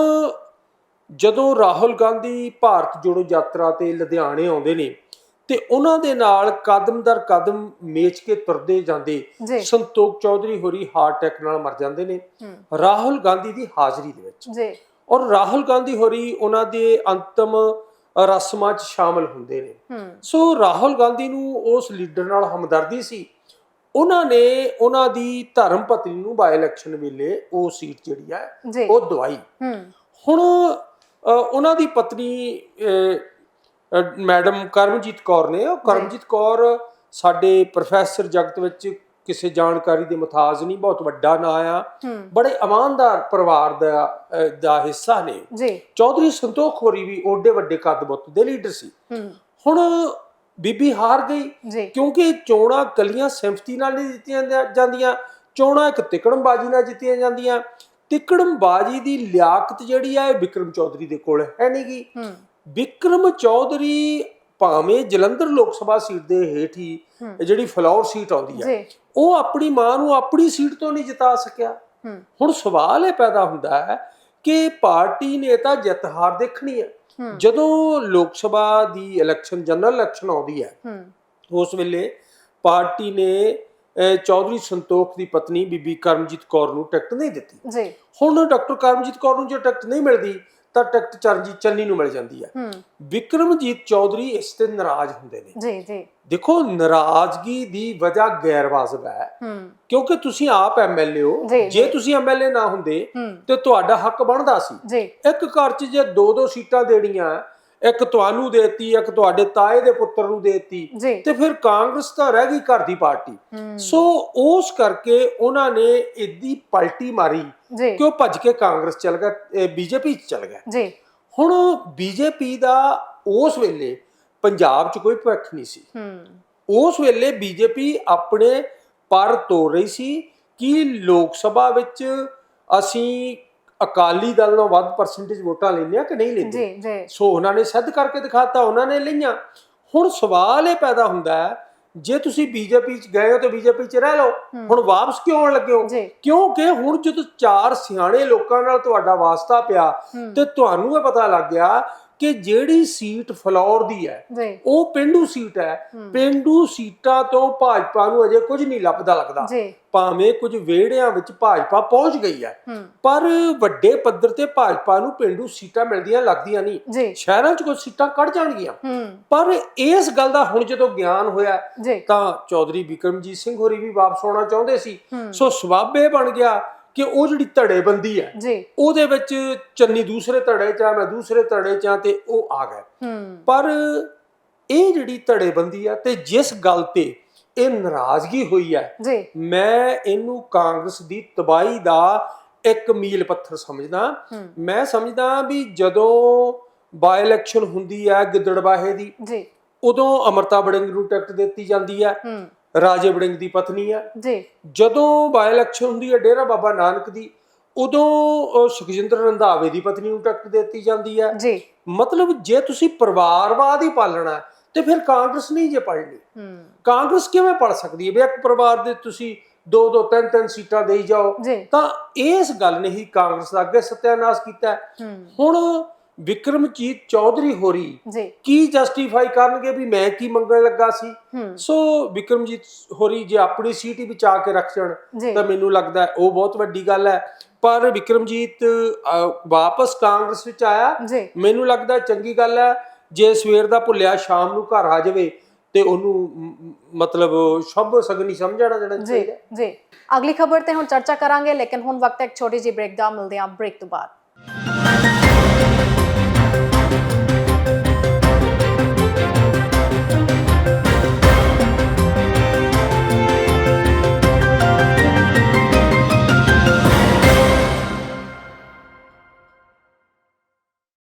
ਜਦੋਂ ਰਾਹੁਲ ਗਾਂਧੀ ਭਾਰਤ ਜੋੜੋ ਯਾਤਰਾ ਤੇ ਲੁਧਿਆਣੇ ਆਉਂਦੇ ਨੇ ਤੇ ਉਹਨਾਂ ਦੇ ਨਾਲ ਕਦਮ ਦਰ ਕਦਮ ਮੇਚ ਕੇ ਤੁਰਦੇ ਜਾਂਦੇ ਸੰਤੋਖ ਚੌਧਰੀ ਹੋਰੀ ਹਾਰਟ ਅਟੈਕ ਨਾਲ ਮਰ ਜਾਂਦੇ ਨੇ। ਰਾਹੁਲ ਗਾਂਧੀ ਦੀ ਹਾਜ਼ਰੀ ਦੇ ਵਿੱਚ। ਜੀ। ਔਰ ਰਾਹੁਲ ਗਾਂਧੀ ਹੋਰੀ ਉਹਨਾਂ ਦੇ ਅੰਤਮ ਰਸਮਾਂ 'ਚ ਸ਼ਾਮਲ ਹੁੰਦੇ ਨੇ। ਸੋ ਰਾਹੁਲ ਗਾਂਧੀ ਨੂੰ ਉਸ ਲੀਡਰ ਨਾਲ ਹਮਦਰਦੀ ਸੀ। ਉਹਨਾਂ ਨੇ ਉਹਨਾਂ ਦੀ ਧਰਮ ਪਤਨੀ ਨੂੰ ਬਾਈ ਇਲੈਕਸ਼ਨ ਵੇਲੇ ਉਹ ਸੀਟ ਜਿਹੜੀ ਹੈ ਉਹ ਦਵਾਈ। ਹੁਣ ਉਹਨਾਂ ਦੀ ਪਤਨੀ ਮੈਡਮ ਕਰਮਜੀਤ ਕੌਰ ਨੇ। ਉਹ ਕਰਮਜੀਤ ਕੌਰ ਸਾਡੇ ਪ੍ਰੋਫੈਸਰ ਜਗਤ ਵਿੱਚ ਕਿਸੇ ਜਾਣਕਾਰੀ ਦੇ ਮੁਤਾਜ ਨਹੀਂ ਬਹੁਤ ਵੱਡਾ ਨਾਂ ਆ। ਬੜੇ ਇਮਾਨਦਾਰ ਪਰਿਵਾਰ ਦਾ ਦਾ ਹਿੱਸਾ ਨੇ। ਜੀ। ਚੌਧਰੀ ਸੰਤੋਖ ਹੋਰੀ ਵੀ ਓਡੇ ਵੱਡੇ ਕੱਦ ਬੁੱਤ ਦੇ ਲੀਡਰ ਸੀ। ਹੁਣ ਬੀਬੀ ਹਾਰ ਗਈ। ਕਿਉਂਕਿ ਚੋਣਾਂ ਕੱਲੀਆਂ ਸਿੰਫਤੀ ਨਾਲ ਨਹੀਂ ਜਿੱਤੀਆਂ ਜਾਂਦੀਆਂ। ਚੋਣਾਂ ਇੱਕ ਤਿਕੜਮਬਾਜ਼ੀ ਨਾਲ ਜਿੱਤੀਆਂ ਜਾਂਦੀਆਂ। ਤਿਕੜਮਬਾਜ਼ੀ ਦੀ ਲਿਆਕਤ ਜਿਹੜੀ ਆ ਇਹ ਵਿਕਰਮ ਚੌਧਰੀ ਦੇ ਕੋਲ ਹੈ ਨਹੀਂਗੀ ਹੂੰ। ਵਿਕਰਮ ਚੌਧਰੀ ਭਾਵੇਂ ਜਲੰਧਰ ਲੋਕ ਸਭਾ ਸੀਟ ਦੇ ਹੇਠ ਹੀ ਜਿਹੜੀ ਫਲੋਰ ਸੀਟ ਆਉਂਦੀ ਹੈ ਜੀ। ਉਹ ਆਪਣੀ ਮਾਂ ਨੂੰ ਆਪਣੀ ਸੀਟ ਤੋਂ ਨਹੀਂ ਜਿਤਾ ਸਕਿਆ। ਹੁਣ ਸਵਾਲ ਇਹ ਪੈਦਾ ਹੁੰਦਾ ਹੈ ਕਿ ਪਾਰਟੀ ਨੇ ਤਾਂ ਜਿੱਤ ਹਾਰ ਦੇਖਣੀ ਹੂੰ ਜਦੋਂ ਲੋਕ ਸਭਾ ਦੀ ਇਲੈਕਸ਼ਨ ਜਨਰਲ ਇਲੈਕਸ਼ਨ ਆਉਂਦੀ ਹੈ ਉਸ ਵੇਲੇ ਪਾਰਟੀ ਨੇ ਚੌਧਰੀ ਸੰਤੋਖ ਦੀ ਪਤਨੀ ਬੀਬੀ ਕਰਮਜੀਤ ਕੌਰ ਨੂੰ ਟਿਕਟ ਨਹੀਂ ਦਿੱਤੀ। ਜੀ। ਹੁਣ ਡਾਕਟਰ ਕਰਮਜੀਤ ਕੌਰ ਨੂੰ ਜੇ ਟਿਕਟ ਨਹੀਂ ਮਿਲਦੀ ਤਾਂ ਟਿਕਟ ਚਰਨਜੀਤ ਚੰਨੀ ਨੂੰ ਮਿਲ ਜਾਂਦੀ ਹੈ। ਵਿਕਰਮਜੀਤ ਚੌਧਰੀ ਇਸ ਤੇ ਨਾਰਾਜ਼ ਹੁੰਦੇ ਨੇ। ਜੀ ਜੀ। ਦੇਖੋ ਨਾਰਾਜ਼ਗੀ ਦੀ ਵਜ੍ਹਾ ਗੈਰ ਵਾਜਬ ਹੈ। ਕਿਉਂਕਿ ਤੁਸੀਂ ਆਪ ਐਮਐਲਏ ਹੋ। ਜੀ। ਤੁਸੀਂ ਐਮਐਲਏ ਨਾ ਹੁੰਦੇ ਤੇ ਤੁਹਾਡਾ ਹੱਕ ਬਣਦਾ ਸੀ। ਇੱਕ ਘਰ 'ਚ ਜੇ ਦੋ ਦੋ ਸੀਟਾਂ ਦੇਣੀਆਂ ਇੱਕ ਤੁਹਾਨੂੰ ਦੇਤੀ ਇੱਕ ਤੁਹਾਡੇ ਤਾਏ ਦੇ ਪੁੱਤਰ ਨੂੰ ਦੇਤੀ ਤੇ ਫਿਰ ਕਾਂਗਰਸ ਤਾਂ ਰਹਿ ਗਈ ਘਰ ਦੀ ਪਾਰਟੀ। ਸੋ ਉਸ ਕਰਕੇ ਉਹਨਾਂ ਨੇ ਇੱਦੀ ਪਲਟੀ ਮਾਰੀ ਕਿ ਉਹ ਭੱਜ ਕੇ ਕਾਂਗਰਸ ਚਲ ਗਿਆ ਬੀਜੇਪੀ ਚ ਚਲ ਗਿਆ। ਜੀ। ਹੁਣ ਬੀਜੇਪੀ ਦਾ ਉਸ ਵੇਲੇ ਪੰਜਾਬ 'ਚ ਕੋਈ ਭਵਿੱਖ ਨਹੀਂ ਸੀ। ਉਸ ਵੇਲੇ ਬੀਜੇਪੀ ਆਪਣੇ ਪਰ ਤੋੜ ਰਹੀ ਸੀ ਕਿ ਲੋਕ ਸਭਾ ਵਿੱਚ ਅਸੀਂ ਅਕਾਲੀ ਦਲ ਨਾਲੋਂ ਵੱਧ ਪਰਸੈਂਟੇਜ ਵੋਟਾਂ ਲੈਂਦੇ ਆ ਕਿ ਨਹੀਂ ਲੈਂਦੇ? ਜੀ ਜੀ। ਸੋ ਉਹਨਾਂ ਨੇ ਸਿੱਧ ਕਰਕੇ ਦਿਖਾਤਾ ਉਹਨਾਂ ਨੇ ਲਈਆਂ। ਹੁਣ ਸਵਾਲ ਇਹ ਪੈਦਾ ਹੁੰਦਾ ਹੈ ਜੇ ਤੁਸੀਂ ਬੀਜੇਪੀ ਚ ਗਏ ਹੋ ਤੇ ਬੀਜੇਪੀ ਚ ਰਹਿ ਲਓ। ਹੁਣ ਵਾਪਸ ਕਿਉਂ ਆਉਣ ਲੱਗੇ ਹੋ? ਜੀ। ਕਿਉਂਕਿ ਹੁਣ ਜਦੋਂ ਚਾਰ ਸਿਆਣੇ ਲੋਕਾਂ ਨਾਲ ਤੁਹਾਡਾ ਵਾਸਤਾ ਪਿਆ ਤੇ ਤੁਹਾਨੂੰ ਇਹ ਪਤਾ ਲੱਗ ਗਿਆ ਕਿ ਜਿਹੜੀ ਸੀਟ ਫਲੋਰ ਦੀ ਹੈ ਉਹ ਪਿੰਡੂ ਸੀਟ ਹੈ। ਪਿੰਡੂ ਸੀਟਾਂ ਤੋਂ ਭਾਜਪਾ ਨੂੰ ਅਜੇ ਕੁਝ ਨਹੀਂ ਲੱਭਦਾ ਲੱਗਦਾ। ਭਾਵੇਂ ਕੁਝ ਵਿਹੜਿਆਂ ਵਿੱਚ ਭਾਜਪਾ ਪਹੁੰਚ ਗਈ ਹੈ ਪਰ ਵੱਡੇ ਪੱਧਰ ਤੇ ਭਾਜਪਾ ਨੂੰ ਪਿੰਡੂ ਸੀਟਾਂ ਮਿਲਦੀਆਂ ਲੱਗਦੀਆਂ ਨਹੀਂ। ਸ਼ਹਿਰਾਂ 'ਚ ਕੁਝ ਸੀਟਾਂ ਕੱਢ ਜਾਣਗੀਆਂ। ਪਰ ਇਸ ਗੱਲ ਦਾ ਹੁਣ ਜਦੋਂ ਗਿਆਨ ਹੋਇਆ ਤਾਂ ਚੌਧਰੀ ਬਿਕਰਮਜੀਤ ਸਿੰਘ ਹੋਰੀ ਵੀ ਵਾਪਸ ਆਉਣਾ ਚਾਹੁੰਦੇ ਸੀ। ਸੋ ਸਵਾਬ ਬਣ ਗਿਆ। ਕਿ ਉਹ ਜਿਹੜੀ ਧੜੇਬੰਦੀ ਹੈ ਜੀ। ਉਹਦੇ ਵਿੱਚ ਚੰਨੀ ਦੂਸਰੇ ਧੜੇ 'ਚ ਆ ਮੈਂ ਦੂਸਰੇ ਧੜੇ 'ਚ ਆ ਤੇ ਉਹ ਆ ਗਏ ਪਰ ਇਹ ਜਿਹੜੀ ਧੜੇਬੰਦੀ ਆ ਤੇ ਜਿਸ ਗੱਲ ਤੇ ਇਹ ਨਾਰਾਜ਼ਗੀ ਹੋਈ ਹੈ ਜੀ। ਮੈਂ ਇਹਨੂੰ ਕਾਂਗਰਸ ਦੀ ਤਬਾਹੀ ਦਾ ਇੱਕ ਮੀਲ ਪੱਥਰ ਸਮਝਦਾ। ਮੈਂ ਸਮਝਦਾ ਵੀ ਜਦੋਂ ਬਾਈ ਇਲੈਕਸ਼ਨ ਹੁੰਦੀ ਹੈ ਗਿੱਦੜਬਾਹੇ ਦੀ ਜੀ। ਉਦੋਂ ਅਮਰਤਾ ਬੜਿੰਗ ਨੂੰ ਟਿਕਟ ਦਿੱਤੀ ਜਾਂਦੀ ਹੂੰ। ਰਾਜੇ ਬੜਿੰਗ ਦੀ ਪਤਨੀ ਹੈ ਜੀ। ਜਦੋਂ ਬਾਈ ਇਲੈਕਸ਼ਨ ਹੁੰਦੀ ਹੈ ਡੇਰਾ ਬਾਬਾ ਨਾਨਕ ਦੀ ਉਦੋਂ ਸੁਖਜਿੰਦਰ ਰੰਧਾਵੇ ਦੀ ਪਤਨੀ ਨੂੰ ਟਿਕਟ ਦਿੱਤੀ ਜਾਂਦੀ ਹੈ ਜੀ। ਮਤਲਬ ਜੇ ਤੁਸੀਂ ਪਰਿਵਾਰਵਾਦ ਹੀ ਪਾਲਣਾ ਤੇ ਫਿਰ ਕਾਂਗਰਸ ਨਹੀਂ ਜੇ ਪੜਨੀ ਹੂੰ। ਕਾਂਗਰਸ ਕਿਵੇਂ ਪੜ ਸਕਦੀ ਹੈ? ਵੀ ਇੱਕ ਪਰਿਵਾਰ ਦੇ ਤੁਸੀਂ ਦੋ ਦੋ ਤਿੰਨ ਤਿੰਨ ਸੀਟਾਂ ਦੇਈ ਜਾਓ ਤਾਂ ਇਸ ਗੱਲ ਨੇ ਹੀ ਕਾਂਗਰਸ ਦਾ ਅੱਗੇ ਸਤਿਆਨਾਸ਼ ਕੀਤਾ। ਹੁਣ ਵਿਕਰਮਜੀਤ ਚੌਧਰੀ ਹੋਰੀ ਜੀ। ਕੀ ਜਸਟੀਫਾਈ ਕਰਨਗੇ ਵੀ ਮੈਂ ਕੀ ਮੰਗਣ ਲੱਗਾ ਸੀ? ਸੋ ਵਿਕਰਮਜੀਤ ਹੋਰੀ ਜੇ ਆਪਣੀ ਸੀਟ ਹੀ ਬਚਾ ਕੇ ਰੱਖ ਜਾਣ ਜੀ। ਤਾਂ ਮੈਨੂੰ ਲੱਗਦਾ ਉਹ ਬਹੁਤ ਵੱਡੀ ਗੱਲ ਹੈ। ਪਰ ਵਿਕਰਮਜੀਤ ਵਾਪਸ ਕਾਂਗਰਸ ਵਿੱਚ ਆਇਆ। ਜੀ। ਮੈਨੂੰ ਲੱਗਦਾ ਚੰਗੀ ਗੱਲ ਹੈ ਜੇ ਸਵੇਰ ਦਾ ਭੁੱਲਿਆ ਸ਼ਾਮ ਨੂੰ ਘਰ ਆ ਜਾਵੇ ਤੇ ਉਹਨੂੰ ਮਤਲਬ ਸ਼ੁਭ ਸਗਨੀ ਸਮਝਣਾ ਦੇਣਾ ਜੀ ਚਾਹੀਦਾ ਜੀ। ਅਗਲੀ ਖਬਰ ਤੇ ਹੁਣ ਚਰਚਾ ਕਰਾਂਗੇ ਲੇਕਿਨ ਹੁਣ ਵਕਤ ਇੱਕ ਛੋਟੀ ਜਿਹੀ ਬ੍ਰੇਕ ਦਾ ਮਿਲਦੇ ਹਾਂ ਬ੍ਰੇਕ ਤੋਂ ਬਾਅਦ।